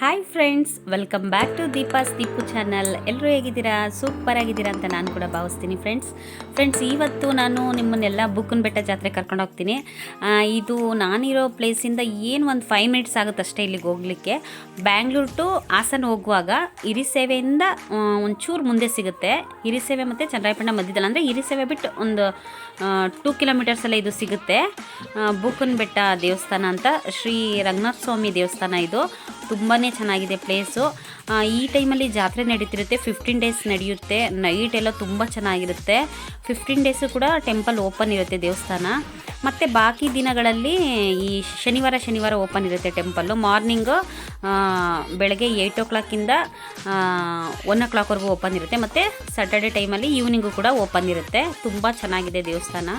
Hi friends welcome back to Deepa's Deepu channel ಎಲ್ಲರೂ ಹೇಗಿದ್ದೀರಾ? Super ಆಗಿದ್ದೀರಾ ಅಂತ ನಾನು ಕೂಡ ಭಾವಿಸ್ತೀನಿ ಫ್ರೆಂಡ್ಸ್ ಫ್ರೆಂಡ್ಸ್ ಇವತ್ತು ನಾನು ನಿಮ್ಮನ್ನೆಲ್ಲ ಬುಕ್ಕನ ಬೆಟ್ಟ ಜಾತ್ರೆ ಕರ್ಕೊಂಡು ಹೋಗ್ತೀನಿ. ಇದು ನಾನಿರೋ ಪ್ಲೇಸಿಂದ ಏನು ಒಂದು ಫೈವ್ ಮಿನಿಟ್ಸ್ ಆಗುತ್ತೆ ಅಷ್ಟೇ ಇಲ್ಲಿಗೆ ಹೋಗಲಿಕ್ಕೆ. ಬ್ಯಾಂಗ್ಳೂರ್ ಟು ಹಾಸನ ಹೋಗುವಾಗ ಹಿರಿಸೇವೆಯಿಂದ ಸೇವೆಯಿಂದ ಒಂಚೂರು ಮುಂದೆ ಸಿಗುತ್ತೆ. ಹಿರಿಸೇವೆ ಮತ್ತು ಚಂದ್ರಾಯಪಟ್ಟಣ ಮಧ್ಯದಲ್ಲಿ. ಅಂದರೆ ಹಿರಿಸೇವೆ ಬಿಟ್ಟು ಒಂದು ಟೂ ಕಿಲೋಮೀಟರ್ಸಲ್ಲೇ ಇದು ಸಿಗುತ್ತೆ. ಬುಕ್ಕನ ಬೆಟ್ಟ ದೇವಸ್ಥಾನ ಅಂತ ಶ್ರೀ ರಂಗನಾಥ ಸ್ವಾಮಿ ದೇವಸ್ಥಾನ ಇದು. ತುಂಬಾ ಚೆನ್ನಾಗಿದೆ ಪ್ಲೇಸು ಈ ಟೈಮಲ್ಲಿ ಜಾತ್ರೆ ನಡೀತಿರುತ್ತೆ ಫಿಫ್ಟೀನ್ ಡೇಸ್ ನಡೆಯುತ್ತೆ. ನೈಟ್ ಎಲ್ಲ ತುಂಬ ಚೆನ್ನಾಗಿರುತ್ತೆ. ಫಿಫ್ಟೀನ್ ಡೇಸು ಕೂಡ ಟೆಂಪಲ್ ಓಪನ್ ಇರುತ್ತೆ ದೇವಸ್ಥಾನ. ಮತ್ತು ಬಾಕಿ ದಿನಗಳಲ್ಲಿ ಈ ಶನಿವಾರ ಶನಿವಾರ ಓಪನ್ ಇರುತ್ತೆ ಟೆಂಪಲ್ಲು ಮಾರ್ನಿಂಗು ಬೆಳಗ್ಗೆ ಏಯ್ಟ್ ಓ ಕ್ಲಾಕಿಂದ ಒನ್ ಓ ಕ್ಲಾಕ್ವರೆಗೂ ಓಪನ್ ಇರುತ್ತೆ. ಮತ್ತು ಸ್ಯಾಟರ್ಡೆ ಟೈಮಲ್ಲಿ ಈವ್ನಿಂಗು ಕೂಡ ಓಪನ್ ಇರುತ್ತೆ. ತುಂಬ ಚೆನ್ನಾಗಿದೆ ದೇವಸ್ಥಾನ.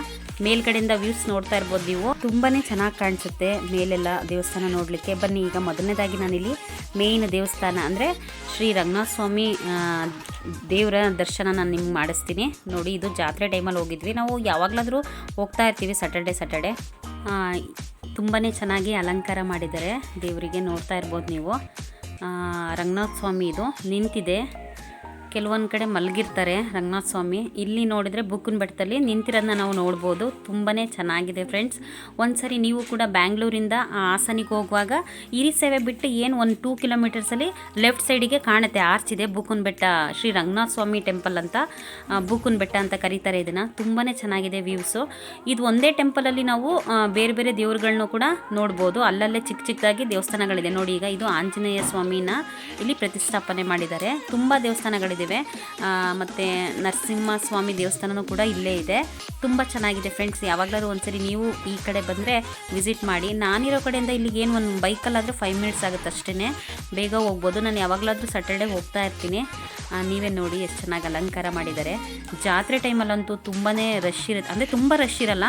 ಮೇಲ್ಗಡೆಯಿಂದ ವ್ಯೂಸ್ ನೋಡ್ತಾ ಇರ್ಬೋದು ನೀವು. ತುಂಬಾ ಚೆನ್ನಾಗಿ ಕಾಣಿಸುತ್ತೆ ಮೇಲೆಲ್ಲ ದೇವಸ್ಥಾನ ನೋಡಲಿಕ್ಕೆ. ಬನ್ನಿ, ಈಗ ಮೊದಲನೇದಾಗಿ ನಾನಿಲ್ಲಿ ಮೇನ್ ದೇವಸ್ಥಾನ ಅಂದರೆ ಶ್ರೀ ರಂಗನಾಥ ಸ್ವಾಮಿ ದೇವರ ದರ್ಶನ ನಾನು ನಿಮ್ಗೆ ಮಾಡಿಸ್ತೀನಿ. ನೋಡಿ, ಇದು ಜಾತ್ರೆ ಟೈಮಲ್ಲಿ ಹೋಗಿದ್ವಿ. ನಾವು ಯಾವಾಗಲಾದರೂ ಹೋಗ್ತಾ ಇರ್ತೀವಿ ಸ್ಯಾಟರ್ಡೆ ಸ್ಯಾಟರ್ಡೆ ತುಂಬಾ ಚೆನ್ನಾಗಿ ಅಲಂಕಾರ ಮಾಡಿದ್ದಾರೆ. ದೇವರಿಗೆ ನೋಡ್ತಾ ಇರ್ಬೋದು ನೀವು. ರಂಗನಾಥ ಸ್ವಾಮಿ ಇದು ನಿಂತಿದೆ. ಕೆಲವೊಂದು ಕಡೆ ಮಲಗಿರ್ತಾರೆ ರಂಗನಾಥ ಸ್ವಾಮಿ ಇಲ್ಲಿ ನೋಡಿದರೆ ಬುಕ್ಕನ ಬೆಟ್ಟದಲ್ಲಿ ನಿಂತಿರೋದನ್ನ ನಾವು ನೋಡ್ಬೋದು. ತುಂಬಾ ಚೆನ್ನಾಗಿದೆ ಫ್ರೆಂಡ್ಸ್. ಒಂದ್ಸರಿ ನೀವು ಕೂಡ ಬ್ಯಾಂಗ್ಳೂರಿಂದ ಆ ಹಾಸನಿಗೆ ಹೋಗುವಾಗ ಇರಿ ಸೇವೆ ಬಿಟ್ಟು ಏನು ಒಂದು ಟೂ ಕಿಲೋಮೀಟರ್ಸಲ್ಲಿ ಲೆಫ್ಟ್ ಸೈಡಿಗೆ ಕಾಣುತ್ತೆ ಆರ್ಚ್ ಇದೆ ಬೆಟ್ಟ, ಶ್ರೀ ರಂಗನಾಥ ಸ್ವಾಮಿ ಟೆಂಪಲ್ ಅಂತ ಬುಕ್ಕನ ಬೆಟ್ಟ ಅಂತ ಕರೀತಾರೆ ಇದನ್ನು. ತುಂಬಾ ಚೆನ್ನಾಗಿದೆ ವ್ಯೂಸು ಇದು ಒಂದೇ ಟೆಂಪಲಲ್ಲಿ ನಾವು ಬೇರೆ ಬೇರೆ ದೇವ್ರುಗಳ್ನು ಕೂಡ ನೋಡ್ಬೋದು. ಅಲ್ಲಲ್ಲೇ ಚಿಕ್ಕ ಚಿಕ್ಕದಾಗಿ ದೇವಸ್ಥಾನಗಳಿದೆ. ನೋಡಿ ಈಗ ಇದು ಆಂಜನೇಯ ಸ್ವಾಮಿನ ಇಲ್ಲಿ ಪ್ರತಿಷ್ಠಾಪನೆ ಮಾಡಿದ್ದಾರೆ. ತುಂಬ ದೇವಸ್ಥಾನಗಳಿದ್ದಾವೆ ಆ, ಮತ್ತೆ ನರಸಿಂಹಸ್ವಾಮಿ ದೇವಸ್ಥಾನವೂ ಕೂಡ ಇಲ್ಲೇ ಇದೆ. ತುಂಬ ಚೆನ್ನಾಗಿದೆ ಫ್ರೆಂಡ್ಸ್ ಯಾವಾಗಲಾದ್ರೂ ಒಂದ್ಸರಿ ನೀವು ಈ ಕಡೆ ಬಂದರೆ ವಿಸಿಟ್ ಮಾಡಿ. ನಾನಿರೋ ಕಡೆಯಿಂದ ಇಲ್ಲಿಗೆ ಏನು ಒಂದು ಬೈಕಲ್ಲಾದರೆ ಫೈವ್ ಮಿನಿಟ್ಸ್ ಆಗುತ್ತೆ ಅಷ್ಟೇ ಬೇಗ ಹೋಗ್ಬೋದು. ನಾನು ಯಾವಾಗಲಾದರೂ ಸ್ಯಾಟರ್ಡೆ ಹೋಗ್ತಾ ಇರ್ತೀನಿ. ನೀವೇ ನೋಡಿ ಎಷ್ಟು ಚೆನ್ನಾಗಿ ಅಲಂಕಾರ ಮಾಡಿದ್ದಾರೆ. ಜಾತ್ರೆ ಟೈಮಲ್ಲಂತೂ ತುಂಬಾ ರಶ್ ಇರುತ್ತೆ. ಅಂದರೆ ತುಂಬ ರಶ್ ಇರಲ್ಲ.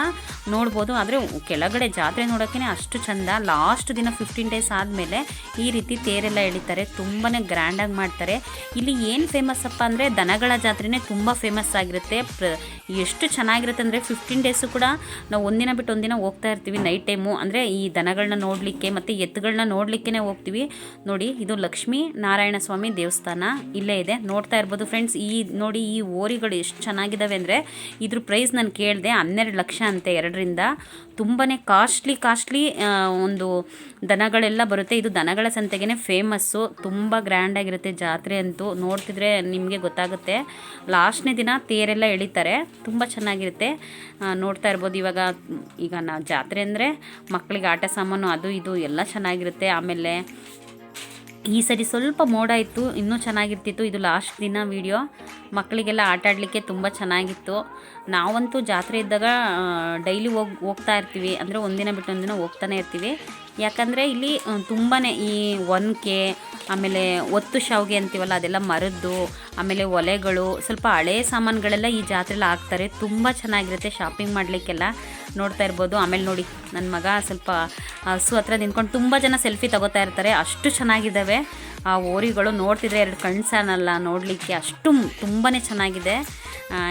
ನೋಡ್ಬೋದು. ಆದರೆ ಕೆಳಗಡೆ ಜಾತ್ರೆ ನೋಡೋಕ್ಕೇ ಅಷ್ಟು ಚಂದ. ಲಾಸ್ಟ್ ದಿನ ಫಿಫ್ಟೀನ್ ಡೇಸ್ ಆದಮೇಲೆ ಈ ರೀತಿ ತೇರೆಲ್ಲ ಎಳಿತಾರೆ. ತುಂಬಾ ಗ್ರ್ಯಾಂಡಾಗಿ ಮಾಡ್ತಾರೆ. ಇಲ್ಲಿ ಏನು ಫೇಮಸ್ ಅಪ್ಪ ಅಂದರೆ ದನಗಳ ಜಾತ್ರೆನೇ ತುಂಬ ಫೇಮಸ್ ಆಗಿರುತ್ತೆ. ಪ್ರ ಎಷ್ಟು ಚೆನ್ನಾಗಿರುತ್ತೆ ಅಂದರೆ ಫಿಫ್ಟೀನ್ ಡೇಸು ಕೂಡ ನಾವು ಒಂದಿನ ಬಿಟ್ಟು ಒಂದಿನ ಹೋಗ್ತಾ ಇರ್ತೀವಿ ನೈಟ್ ಟೈಮು ಅಂದರೆ ಈ ದನಗಳನ್ನ ನೋಡಲಿಕ್ಕೆ ಮತ್ತು ಎತ್ತುಗಳನ್ನ ನೋಡಲಿಕ್ಕೆ ಹೋಗ್ತೀವಿ. ನೋಡಿ, ಇದು ಲಕ್ಷ್ಮೀ ನಾರಾಯಣ ಸ್ವಾಮಿ ದೇವಸ್ಥಾನ ಇಲ್ಲೇ ಇದೆ. ನೋಡ್ತಾ ಇರ್ಬೋದು ಫ್ರೆಂಡ್ಸ್ ಈ ನೋಡಿ ಈ ಓರಿಗಳು ಎಷ್ಟು ಚೆನ್ನಾಗಿದ್ದಾವೆ ಅಂದರೆ ಇದ್ರ ಪ್ರೈಸ್ ನಾನು ಕೇಳಿದೆ ಹನ್ನೆರಡು ಲಕ್ಷ ಅಂತೆ ಎರಡರಿಂದ. ತುಂಬಾ ಕಾಸ್ಟ್ಲಿ ಕಾಸ್ಟ್ಲಿ ಒಂದು ದನಗಳೆಲ್ಲ ಬರುತ್ತೆ. ಇದು ದನಗಳ ಸಂತೆಗೇ ಫೇಮಸ್ಸು ತುಂಬ ಗ್ರ್ಯಾಂಡಾಗಿರುತ್ತೆ ಜಾತ್ರೆ ಅಂತೂ. ನೋಡ್ತಿದ್ರೆ ನಿಮಗೆ ಗೊತ್ತಾಗುತ್ತೆ. ಲಾಸ್ಟ್ನೇ ದಿನ ತೇರೆಲ್ಲ ಎಳಿತಾರೆ. ತುಂಬ ಚೆನ್ನಾಗಿರುತ್ತೆ. ನೋಡ್ತಾ ಇರ್ಬೋದು. ಇವಾಗ, ಈಗ ನಾವು ಜಾತ್ರೆ ಅಂದರೆ ಮಕ್ಕಳಿಗೆ ಆಟ ಸಾಮಾನು ಅದು ಇದು ಎಲ್ಲ ಚೆನ್ನಾಗಿರುತ್ತೆ. ಆಮೇಲೆ ಈ ಸರಿ ಸ್ವಲ್ಪ ಮೋಡ ಇತ್ತು, ಇನ್ನೂ ಚೆನ್ನಾಗಿರ್ತಿತ್ತು. ಇದು ಲಾಸ್ಟ್ ದಿನ ವಿಡಿಯೋ ಮಕ್ಕಳಿಗೆಲ್ಲ ಆಟ ಆಡಲಿಕ್ಕೆ ತುಂಬ ಚೆನ್ನಾಗಿತ್ತು. ನಾವಂತೂ ಜಾತ್ರೆ ಇದ್ದಾಗ ಡೈಲಿ ಹೋಗಿ, ಹೋಗ್ತಾ ಇರ್ತೀವಿ. ಅಂದರೆ ಒಂದಿನ ಬಿಟ್ಟು ಒಂದಿನ ಹೋಗ್ತಾನೆ ಇರ್ತೀವಿ. ಯಾಕಂದರೆ ಇಲ್ಲಿ ತುಂಬಾ ಈ ಒನಕೆ ಆಮೇಲೆ ಒತ್ತು ಶಾವಿಗೆ ಅಂತೀವಲ್ಲ, ಅದೆಲ್ಲ ಮರದ್ದು, ಆಮೇಲೆ ಒಲೆಗಳು, ಸ್ವಲ್ಪ ಹಳೆ ಸಾಮಾನುಗಳೆಲ್ಲ ಈ ಜಾತ್ರೆಲಿ ಹಾಕ್ತಾರೆ. ತುಂಬ ಚೆನ್ನಾಗಿರುತ್ತೆ ಶಾಪಿಂಗ್ ಮಾಡಲಿಕ್ಕೆಲ್ಲ. ನೋಡ್ತಾ ಇರ್ಬೋದು. ಆಮೇಲೆ ನೋಡಿ ನನ್ನ ಮಗ ಸ್ವಲ್ಪ ಹಸು ಹತ್ರ ನಿಂತ್ಕೊಂಡು ತುಂಬ ಜನ ಸೆಲ್ಫಿ ತಗೋತಾ ಇರ್ತಾರೆ. ಅಷ್ಟು ಚೆನ್ನಾಗಿದ್ದಾವೆ. ಆ ಓರಿಗಳು ನೋಡ್ತಿದ್ರೆ ಎರಡು ಕಣ್ಣು ಸಾನಲ್ಲ ನೋಡಲಿಕ್ಕೆ. ಅಷ್ಟು ತುಂಬಾ ಚೆನ್ನಾಗಿದೆ.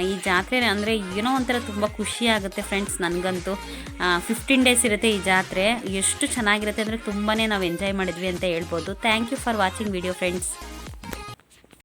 ಈ ಜಾತ್ರೆ ಅಂದರೆ ಏನೋ ಒಂಥರ ತುಂಬ ಖುಷಿ ಆಗುತ್ತೆ ಫ್ರೆಂಡ್ಸ್ ನನಗಂತೂ. ಫಿಫ್ಟೀನ್ ಡೇಸ್ ಇರುತ್ತೆ ಈ ಜಾತ್ರೆ. ಎಷ್ಟು ಚೆನ್ನಾಗಿರುತ್ತೆ ಅಂದರೆ ತುಂಬಾ ನಾವು ಎಂಜಾಯ್ ಮಾಡಿದ್ವಿ ಅಂತ ಹೇಳ್ಬೋದು. Thank you for watching video friends